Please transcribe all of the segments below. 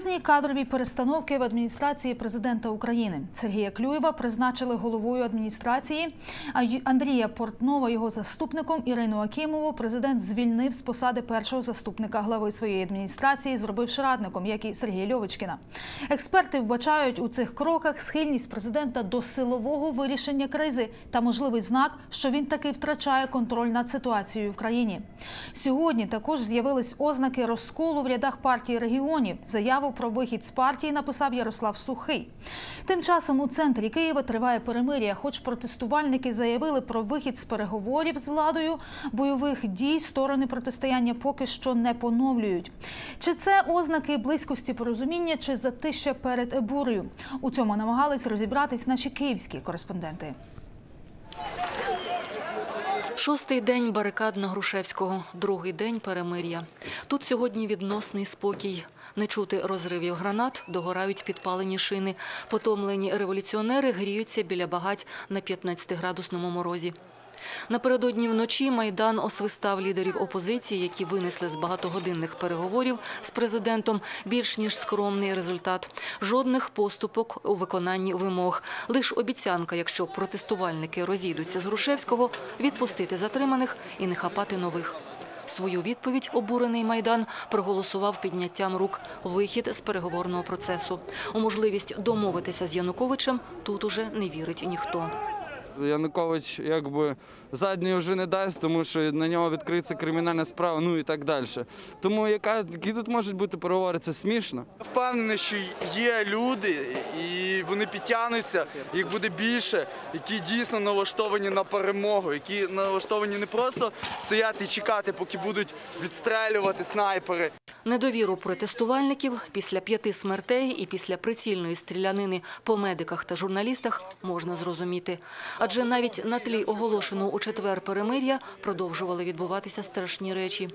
Серйозні кадрові перестановки в адміністрації президента України. Сергія Клюєва призначили головою адміністрації, а Андрія Портнова його заступником. Ірину Акімову президент звільнив з посади першого заступника глави своєї адміністрації, зробивши радником, як і Сергія Льовочкіна. Експерти вбачають у цих кроках схильність президента до силового вирішення кризи та можливий знак, що він таки втрачає контроль над ситуацією в країні. Сьогодні також з'явились ознаки розколу в рядах партії регіонів. Заяву про вихід з партії написав Ярослав Сухий. Тим часом у центрі Києва триває перемир'я. Хоч протестувальники заявили про вихід з переговорів з владою, бойових дій сторони протистояння поки що не поновлюють. Чи це ознаки близькості порозуміння, чи затища перед бурею? У цьому намагались розібратись наші київські кореспонденти. Шостий день барикад на Грушевського, другий день перемир'я. Тут сьогодні відносний спокій. Не чути розривів гранат, догорають підпалені шини. Потомлені революціонери гріються біля багать на 15-градусному морозі. Напередодні вночі Майдан освистав лідерів опозиції, які винесли з багатогодинних переговорів з президентом більш ніж скромний результат. Жодних поступок у виконанні вимог. Лиш обіцянка, якщо протестувальники розійдуться з Грушевського, відпустити затриманих і не хапати нових. Свою відповідь обурений майдан проголосував підняттям рук вихід з переговорного процесу. У можливість домовитися з Януковичем тут уже не вірить ніхто. Янукович якби задньої вже не дасть, тому що на нього відкриється кримінальна справа, ну і так далі. Тому яка, які тут можуть бути переговори, це смішно. Впевнений, що є люди, і вони підтягнуться, їх буде більше, які дійсно налаштовані на перемогу, які налаштовані не просто стояти і чекати, поки будуть відстрелювати снайпери. Недовіру протестувальників після п'яти смертей і після прицільної стрілянини по медиках та журналістах можна зрозуміти. Адже навіть на тлі оголошеного у четвер перемир'я продовжували відбуватися страшні речі.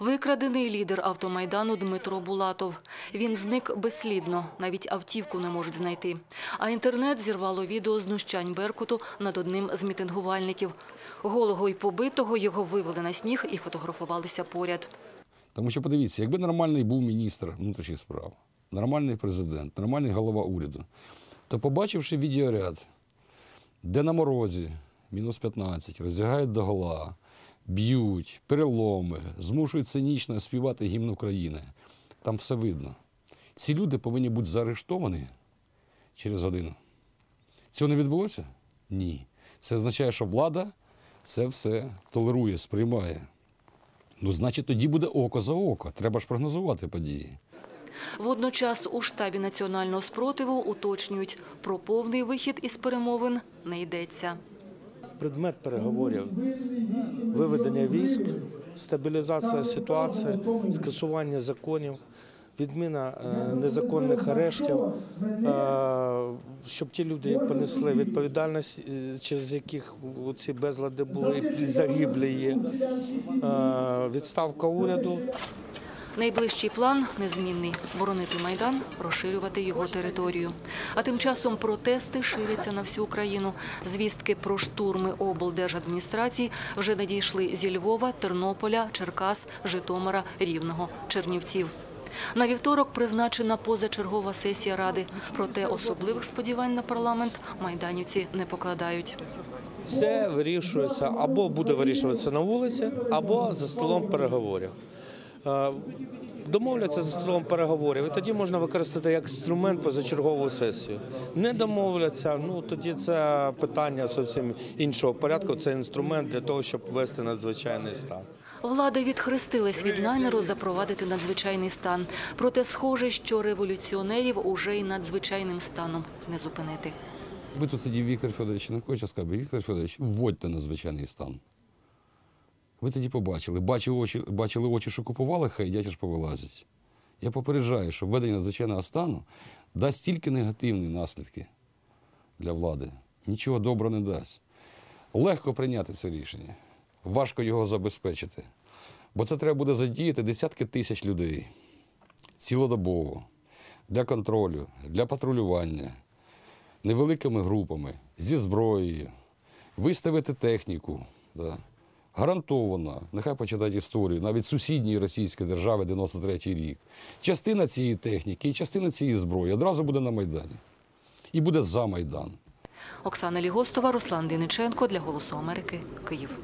Викрадений лідер автомайдану Дмитро Булатов. Він зник безслідно, навіть автівку не можуть знайти. А інтернет зірвало відео знущань Беркуту над одним з мітингувальників. Голого й побитого його вивели на сніг і фотографувалися поряд. Тому що подивіться, якби нормальний був міністр внутрішніх справ, нормальний президент, нормальний голова уряду, то побачивши відеоряд, де на морозі, мінус 15, роздягають до гола, б'ють, переломи, змушують цинічно співати гімн України, там все видно. Ці люди повинні бути заарештовані через годину. Цього не відбулося? Ні. Це означає, що влада це все толерує, сприймає. Ну, значить, тоді буде око за око. Треба ж прогнозувати події. Водночас у штабі національного спротиву уточнюють, про повний вихід із перемовин не йдеться. Предмет переговорів виведення військ, стабілізація ситуації, скасування законів, відміна е, незаконних арештів, е, щоб ті люди понесли відповідальність, е, через яких ці безлади були і загиблі є, відставка уряду. Найближчий план незмінний – боронити Майдан, розширювати його територію. А тим часом протести ширяться на всю Україну. Звістки про штурми облдержадміністрацій вже надійшли зі Львова, Тернополя, Черкас, Житомира, Рівного, Чернівців. На вівторок призначена позачергова сесія Ради. Проте особливих сподівань на парламент майданівці не покладають. Все вирішується або буде вирішуватися на вулиці, або за столом переговорів. Е, Домовляться за столом переговорів, і тоді можна використати як інструмент позачергову сесію. Не домовляться, ну тоді це питання зовсім іншого порядку. Це інструмент для того, щоб ввести надзвичайний стан. Влада відхрестилась від наміру запровадити надзвичайний стан. Проте схоже, що революціонерів уже й надзвичайним станом не зупинити. Якби тут сидів Віктор Федорович Янукович, би, Віктор Федорович, вводьте надзвичайний стан. Ви тоді побачили, бачили очі, бачили очі, що купували, хай дядя ж повилазять. Я попереджаю, що введення надзвичайного стану дасть тільки негативні наслідки для влади. Нічого доброго не дасть. Легко прийняти це рішення, важко його забезпечити. Бо це треба буде задіяти десятки тисяч людей цілодобово для контролю, для патрулювання, невеликими групами, зі зброєю, виставити техніку, да, гарантовано, нехай почитають історію, навіть сусідньої Російської держави 93-й рік, частина цієї техніки і частина цієї зброї одразу буде на Майдані. І буде за Майдан. Оксана Лігостова, Руслан Діниченко для Голосу Америки, Київ.